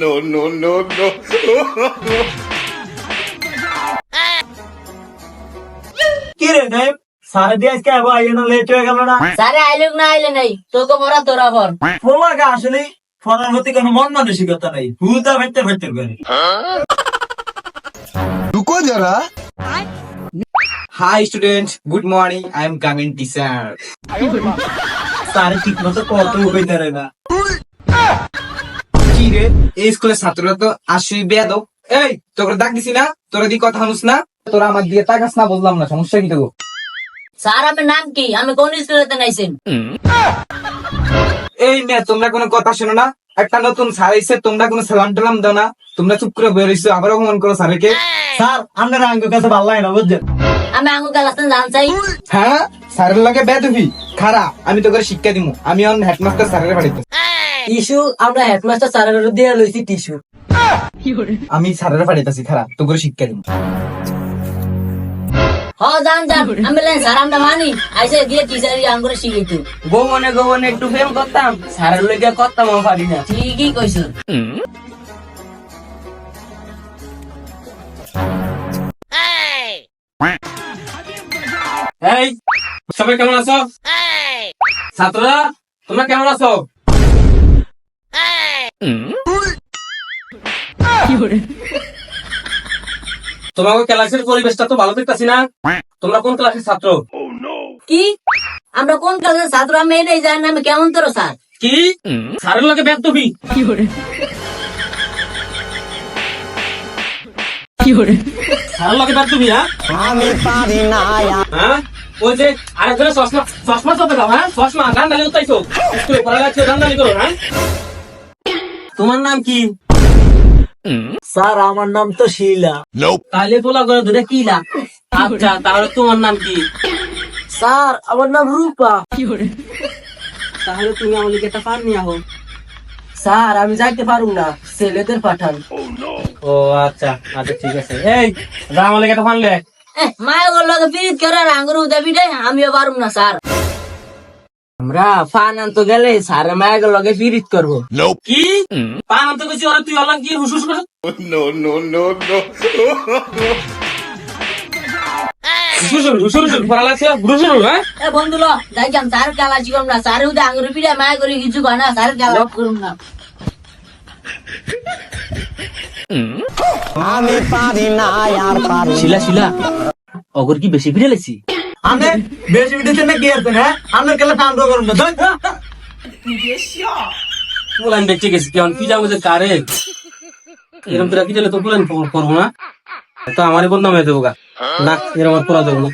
No, no, no, no. আইলে না আইলে নাই প্রতি কোনো মন নাই করে। Hi student good morning I am গাঙ্গেন teacher sir ঠিক মতো কত না। এই স্কুলের ছাত্ররা তো আসুই বেয়াদব। এই তোকে ডাক দিছি না তোরা দি কথা হানুস না। তোরা আমার দিয়ে তাকাস না বুঝলাম না সমস্যা কি তো স্যার আমার নাম কি? আমি কোন স্কুলেতে নাইছেন এই মেয়ে তোমরা কোনো কথা শোনো না। একটা নতুন স্যার এসে তোমরা কোনো সালাম টালাম দাও না। তোমরা চুপ করে বেরোইছো আবার অপমান করো স্যারকে। স্যার আপনার আঙ্গুর কাছে ভালো লাগে না বুঝছেন? আমি কালাস্তান জান চাই। হ্যাঁ স্যারের লাগে বেদবি। খারা আমি তোকে শিক্ষা দিমু। আমি অন হেডমাস্টার স্যারের বাড়িতে। টিস্যু আমরা হেডমাস্টার স্যারের দিয়ে লইছি টিস্যু। আমি স্যারের বাড়িতে আছি খারা তোকে শিক্ষা দিমু হ জান জান আমি লেন স্যার আমরা মানি। আইসে গিয়ে টিচারি আঙ্গুরে শিখাইতো। গোমনে গোমনে একটু প্রেম করতাম সারের লইগে করতাম পারি না। ঠিকই কইছ। এই সবাই কেমন আছো? ছাত্ররা তোমরা কেমন আছো? তোমাকে ক্লাসের পরিবেশটা তো ভালো দেখতেছি না? তোমরা কোন ক্লাসের ছাত্র? কি? আমরা কোন ক্লাসের ছাত্র? আমি এটাই জানি না আমি কেমন তোর স্যার? কি? সারের লগে ব্যাগ তুমি ব্যাগ তুমি হ্যাঁ? হ্যাঁ? ওই যে আরেকজনের চশমা চশমা চোখে দাও হ্যাঁ? চশমা ডান্ডালি উঠাইছো স্কুলে পড়া যাচ্ছে করো হ্যাঁ? তোমার নাম কি? স্যার আমার নাম তো শিলা। তাহলে তোলা করে ধরে কি আচ্ছা তাহলে তোমার নাম কি? স্যার আমার নাম রূপা। তাহলে তুমি আমাদের একটা পার নিয়ে আহো। স্যার আমি যাইতে পারুম না। ছেলেদের পাঠান। ও আচ্ছা আচ্ছা ঠিক আছে। এই যা আমাদের একটা পান লে। মায়া বলল পিরিত করে আঙ্গুর উদাবি দে আমিও পারুম না স্যার। আমরা পান আনতে গেলে স্যার মায়ের লগে পিরিত করব। কি? পান আনতে গেছি ওরা তুই অলঙ্কি হুসুস করে No, no, no, no. হুসুর হুসুর হুসুর পড়া লাগছে? হুসুর হ্যাঁ? এ বন্ধু ল যাইতাম স্যার খেলা শিখম না। স্যার উদে আঙ্গুর পিড়ে মায়া করে কিছু না শিলা শিলা অগর কি বেশি ফিরে লেছি? আমি বেশি বিদেশে না কি আছেন হ্যাঁ? আপনার কেলা শান্ত করুন না। পুলান দেখতে গেছি, কেমন? কি যাব যে কারে? এরকম তোরা কি দিলে তো পুলান করব না। তো আমারই বদনাম হয়ে দেবো গা। না, এরকম করা যাব না।